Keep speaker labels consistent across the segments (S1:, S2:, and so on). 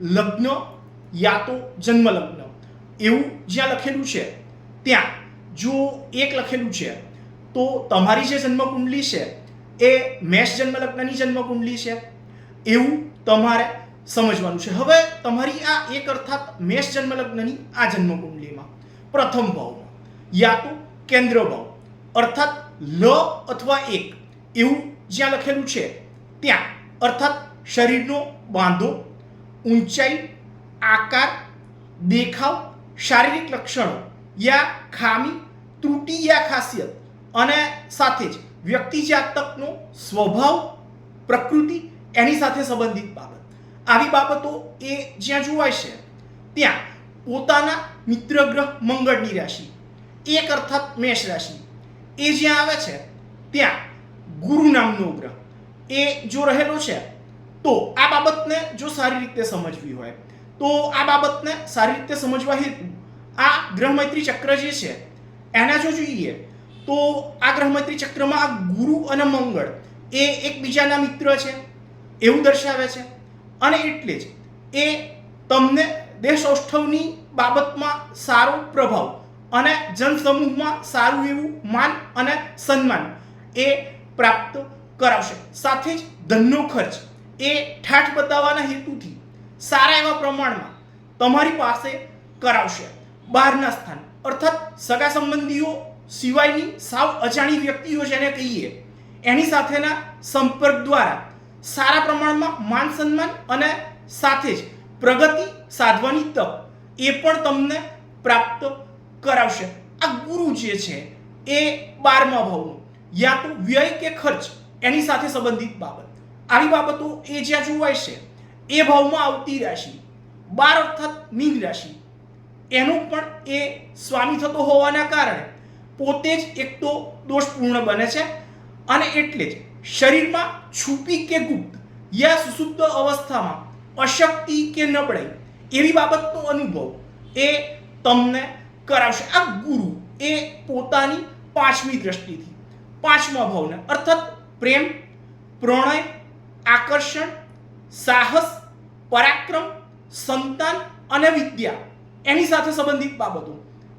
S1: લગ્ન યા તો જન્મ લગ્ન એવું જ્યાં લખેલું છે, ત્યાં. જો એક લખેલું છે, તો તમારી જે જન્મ કુંડલી છે, એ મેષ જન્મ લગ્નની છે. એવું તમારે સમજવાનું છે. હવે તમારી આ એક અર્થાત મેષ જન્મ લગ્નની આ જન્મ કુંડલીમાં પ્રથમ ભાવમાં યા તો કેન્દ્ર ભાવ. અર્થાત લ અથવા એક. એવું જ્યાં લખેલું છે, ત્યાં. અર્થાત શરીરનો બાંધો ઊંચાઈ, આકાર, દેખાવ, શારીરિક લક્ષણો યા ખામી, ત્રુટિ યા ખાસિયત અને સાથે જ વ્યક્તિ જાતકનો સ્વભાવ, પ્રકૃતિ એની સાથે સંબંધિત બાબત. આવી બાબતો એ જ્યાં જોવાય છે, ત્યાં પોતાના મિત્ર ગ્રહ મંગળની રાશિ, એક અર્થાત મેષ રાશિ. એ જ્યાં આવે છે, ત્યાં ગુરુ નામનો ગ્રહ. એ જો રહેલો છે તો આ બાબતને જો સારી રીતે સમજવી હોય, તો આ બાબતને સારી રીતે સમજવા હેતુ આ ગ્રહમૈત્રી ચક્ર જે છે, એના જો જોઈએ, તો આ ગ્રહમૈત્રી ચક્રમાં આ ગુરુ અને મંગળ એ એકબીજાના મિત્ર છે, એવું દર્શાવે છે. અને એટલે જ એ તમને દેશ ઔષ્ઠવની બાબતમાં સારો પ્રભાવ અને જનસમૂહમાં સારું એવું માન અને સન્માન એ પ્રાપ્ત કરાવશે. સાથે જ ધનનો ખર્ચ એ ઠાઠ બતાવવાના હેતુથી સારા એવા પ્રમાણમાં તમારી પાસે કરાવશે. બહારના સ્થાન. અર્થાત સગા સંબંધીઓ સિવાયની સાવ અજાણી વ્યક્તિઓ જેને કહીએ, એની સાથેના સંપર્ક દ્વારા સારા પ્રમાણમાં માન સન્માન અને સાથે જ પ્રગતિ સાધવાની તક એ પણ તમને પ્રાપ્ત કરાવશે. આ ગુરુ જે છે એ બારમા ભાવનું, યા તો વ્યય કે ખર્ચ એની સાથે સંબંધિત બાબત. આવી બાબતો એ જ્યાં જોવાય છે, એ ભાવમાં આવતી રાશિ, બાર અર્થાત મીન રાશિ, એનો પણ એ સ્વામી થતો હોવાના કારણે પોતે જ એક તો દોષપૂર્ણ બને છે અને એટલે જ શરીરમાં છુપી કે ગુપ્ત યા સુસુપ્ત અવસ્થામાં અશક્તિ કે નબળાઈ એવી બાબતનો અનુભવ એ તમને કરાવશે. આ ગુરુ એ પોતાની પાંચમી દ્રષ્ટિથી, પાંચમા ભાવને, અર્થાત પ્રેમ, પ્રણય આકર્ષણ, સાહસ, પરાક્રમ, સંતાન અને વિદ્યા એની સાથે સંબંધિત બાબતો.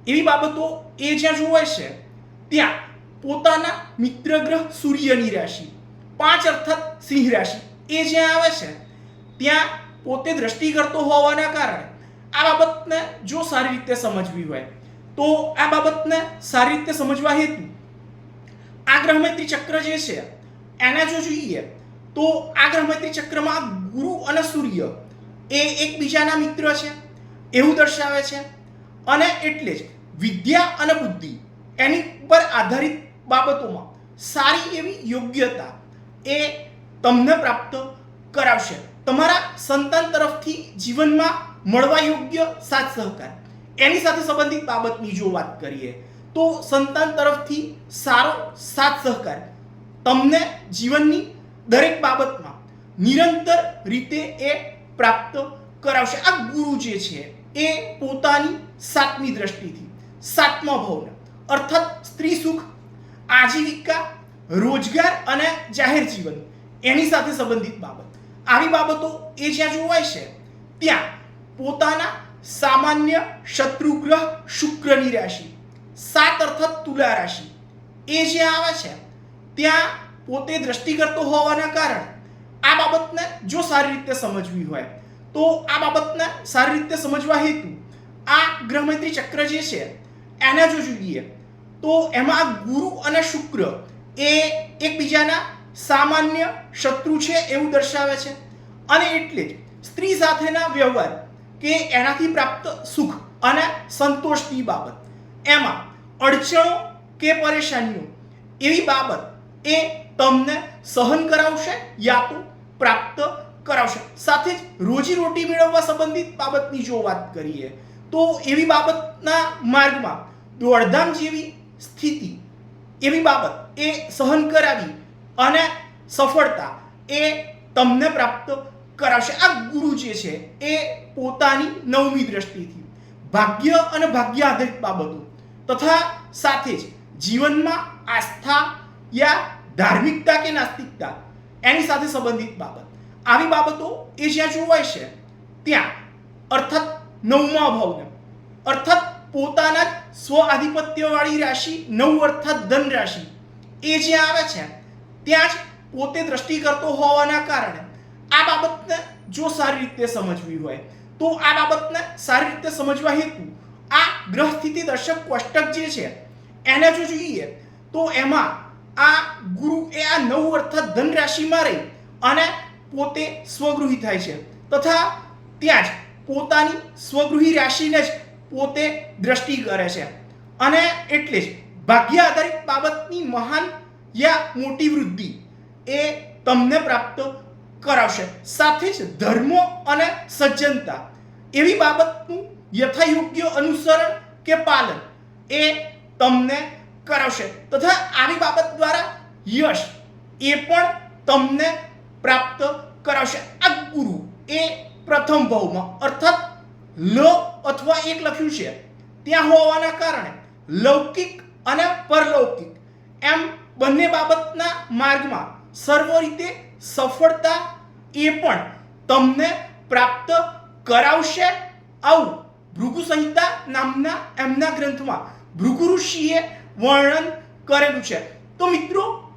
S1: એવી બાબતો એ જ્યાં જોવે છે, ત્યાં પોતાના મિત્ર ગ્રહ સૂર્યની રાશિ, પાંચ અર્થાત સિંહ રાશિ એ જ્યાં આવે છે, ત્યાં પોતે દ્રષ્ટિ કરતો હોવાના કારણે આ બાબતને જો સારી રીતે સમજવી હોય, તો આ બાબતને સારી રીતે સમજવા હેતુ આ ગ્રહમૈત્રી ચક્ર જે છે, એને જો જોઈએ તો આ ગ્રહમૈત્રી ચક્રમાં ગુરુ અને સૂર્ય એ એકબીજાના મિત્ર છે, એવું દર્શાવે છે. અને એટલે જ વિદ્યા અને બુદ્ધિ એની ઉપર આધારિત બાબતોમાં સારી એવી યોગ્યતા એ તમને પ્રાપ્ત કરાવશે. તમારા સંતાન તરફથી જીવનમાં મળવા યોગ્ય સાથ સહકાર. એની સાથે સંબંધિત બાબતની જો વાત કરીએ, તો સંતાન તરફથી સારો સાથ સહકાર તમને જીવનની દરેક બાબતમાં નિરંતર રીતે એ પ્રાપ્ત કરાવશે. આ ગુરુ જે છે, એ પોતાની સાતમી દ્રષ્ટિથી, સાતમા ભવન, અર્થાત સ્ત્રી સુખ, આજીવિકા, રોજગાર અને જાહેર જીવન, એની સાથે સંબંધિત બાબત. આવી બાબતો એ જ્યાં જોવાય છે, ત્યાં પોતાના સામાન્ય શત્રુગ્રહ શુક્રની રાશિ, સાત અર્થાત તુલા રાશિ, એ જ્યાં આવે છે, ત્યાં પોતે દ્રષ્ટિ કરતો હોવાના કારણે આ બાબતને જો સારી રીતે સમજવી હોય, તો આ બાબતને સારી રીતે સમજવા હેતુ આ ગ્રહમૈત્રી ચક્ર જે છે, એને જો જોઈએ, તો એમાં ગુરુ અને શુક્ર એ એકબીજાના સામાન્ય શત્રુ છે એવું દર્શાવે છે. અને એટલે જ સ્ત્રી સાથેના વ્યવહાર કે એનાથી પ્રાપ્ત સુખ અને સંતોષની બાબત. એમાં અડચણો કે પરેશાનીઓ એવી બાબત એ તમને સહન કરાવશે યા તો પ્રાપ્ત કરાવશે. સાથે જ રોજીરોટી મેળવવા સંબંધિત બાબતની જો વાત કરીએ, તો એવી બાબતના માર્ગમાં દોડધામ જેવી સ્થિતિ, એવી બાબત, એ સહન કરાવી અને સફળતા એ તમને પ્રાપ્ત કરાવશે. આ ગુરુ જે છે, એ પોતાની નવમી દ્રષ્ટિથી ભાગ્ય અને ભાગ્ય આધારિત બાબતો તથા સાથે જ જીવનમાં આસ્થા યા ધાર્મિકતા કે નાસ્તિકતા? એની સાથે સંબંધિત બાબત. આવી બાબતો એ જ્યાં જોવાય છે, ત્યાં અર્થાત નવમા ભાવને અર્થાત પોતાના જ સ્વ આધિપત્યવાળી રાશિ, નવ અર્થાત ધન રાશિ. એ જ્યાં આવે છે, ત્યાં જ પોતે દ્રષ્ટિ કરતો હોવાના કારણે આ બાબતને જો સારી રીતે સમજવી હોય, તો આ બાબતને સારી રીતે સમજવા હેતુ આ ગ્રહ સ્થિતિ દર્શક કોષ્ટક જે છે, એને જો જોઈએ, તો એમાં આ ગુરુ એ આ નવ અર્થાત ધન રાશિમાં રહી અને પોતે સ્વગૃહી થાય છે. તથા ત્યાં જ પોતાની સ્વગૃહી રાશિને જ પોતે દ્રષ્ટિ કરે છે. અને એટલે જ ભાગ્ય આધારિત બાબતની મહાન યા મોટી વૃદ્ધિ એ તમને પ્રાપ્ત કરાવશે. સાથે જ ધર્મો અને સજ્જનતા એવી બાબતનું યથાયોગ્ય અનુસરણ કે પાલન એ તમને કરાવશે. તથા આવી બાબત દ્વારા યશ એ પણ તમને પ્રાપ્ત કરાવશે આ ગુરુ એ પ્રથમ ભાવમાં, અર્થાત લ અથવા એક લખ્યું છે, ત્યાં હોવાના કારણે લૌકિક અને પરલૌકિક, એમ બંને બાબતના માર્ગમાં સર્વ રીતે સફળતા એ પણ તમને પ્રાપ્ત કરાવશે. આવું ભૃગુ સંહિતા નામના એમના ગ્રંથમાં ભૃગુ ઋષિએ વર્ણન કરેલું છે. તો મિત્રો